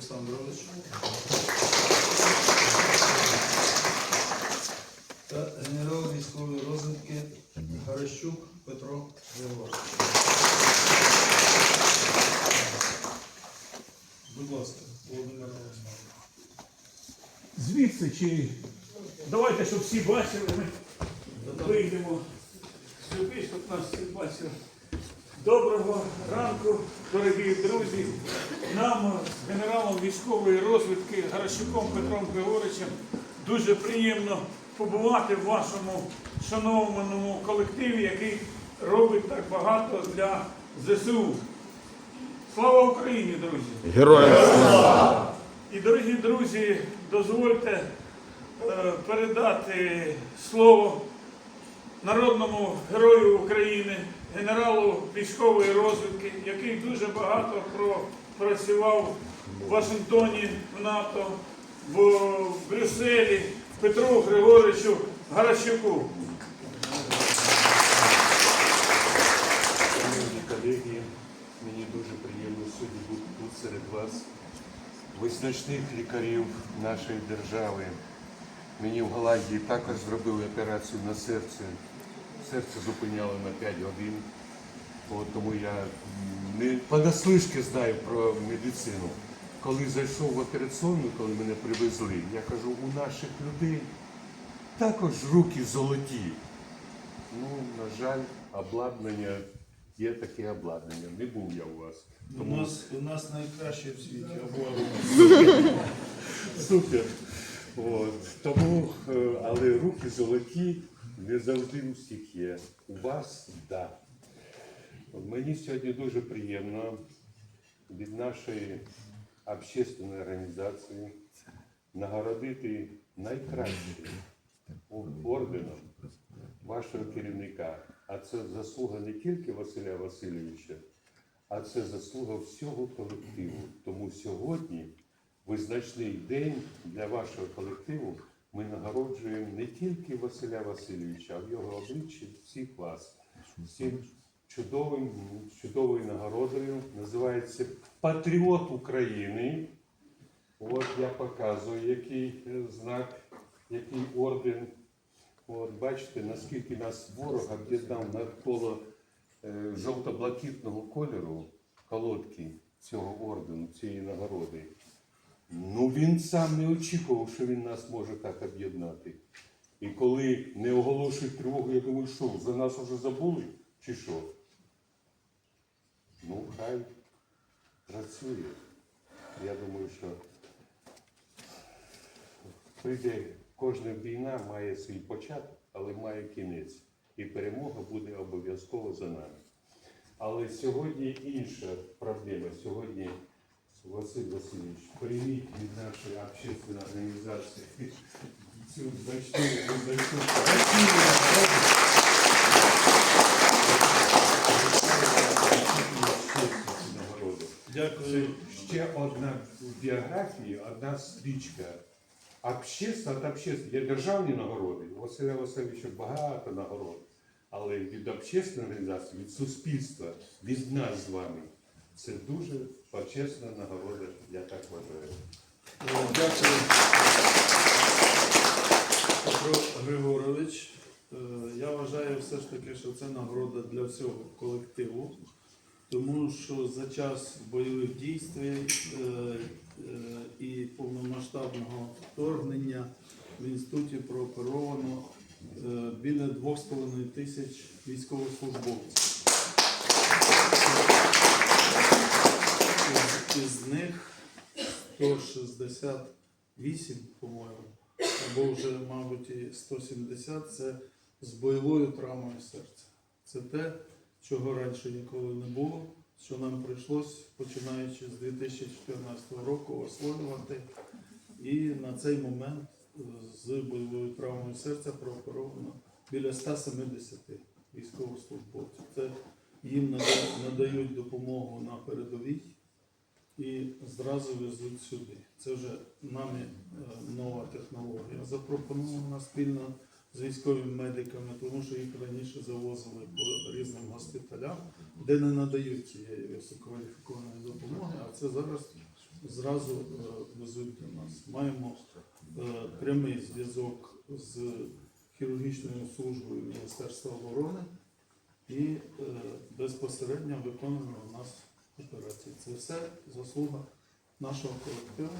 Олександрович. Та генерал військової розвідки Гарещук Петро Григорович. Будь ласка, Володимир Олександрович. Звідси чи давайте, щоб всі бачили, ми вийдемо сюди, щоб нас всі бачили. Доброго ранку, дорогі друзі. Нам з генералом військової розвідки Гаращуком Петром Григоровичем дуже приємно побувати в вашому шанованому колективі, який робить так багато для ЗСУ. Слава Україні, друзі! Героям слава! І, дорогі друзі, дозвольте е, передати слово народному герою України, генералу військової розвідки, який дуже багато про- працював в Вашингтоні, в НАТО, в, Брюсселі, Петру Григоровичу Гаращуку. Колеги, мені дуже приємно сьогодні бути тут серед вас, визначних лікарів нашої держави. Мені в Голландії також зробили операцію на серце. Серце зупиняли на 5 годин. От, тому я не понаслишки знаю про медицину. Коли зайшов в операційну, коли мене привезли, я кажу, у наших людей також руки золоті. Ну, на жаль, обладнання є таке обладнання. Не був я у вас. У нас, у нас найкраще в світі обладнання. супер. От. Тому, е, але руки золоті не завжди у всіх є. У вас. Да. Мені сьогодні дуже приємно від нашої общественної організації нагородити найкращим орденом вашого керівника. А це заслуга не тільки Василя Васильовича, а це заслуга всього колективу. Тому сьогодні визначний день для вашого колективу. Ми нагороджуємо не тільки Василя Васильовича, а в його обличчі всіх вас. Всім чудовим, чудовою нагородою називається Патріот України. От я показую, який е, знак, який орден. От бачите, наскільки нас ворог об'єднав навколо е, жовто-блакитного кольору колодки цього ордену, цієї нагороди. Ну він сам не очікував, що він нас може так об'єднати. І коли не оголошують тривогу, я думаю, що за нас вже забули чи що? Ну, хай працює. Я думаю, що прийде кожна війна має свій початок, але має кінець. І перемога буде обов'язково за нами. Але сьогодні інша проблема. Сьогодні, Василь Васильович, прийміть від нашої общественної організації цю значну, значну. Дякую. Ще одна в біографії, одна стрічка. Общество от общества. Є державні нагороди. У Василя Васильовича багато нагород. Але від общественної організації, від суспільства, від нас з вами. Це дуже почесна нагорода, я так вважаю. Дякую. Петро Григорович. Е, Я вважаю все ж таки, що це нагорода для всього колективу, тому що за час бойових дій е, е, і повномасштабного вторгнення в інституті прооперовано біля 2,5 тисяч військовослужбовців. Із- них 168, по-моєму, або вже, мабуть, і 170 це з бойовою травмою серця. Це те, чого раніше ніколи не було, що нам прийшлось, починаючи з 2014 року, освоювати. І на цей момент з бойовою травмою серця прооперовано біля 170 військовослужбовців. Це їм надають допомогу на передовій і зразу везуть сюди. Це вже нами е, нова технологія. Запропонована спільно з військовими медиками, тому що їх раніше завозили по різним госпіталям, де не надають цієї висококваліфікованої допомоги. А це зараз зразу е, везуть до нас. Маємо е, прямий зв'язок з хірургічною службою Міністерства оборони і безпосередньо виконуємо у нас операції. Це все заслуга нашого колективу.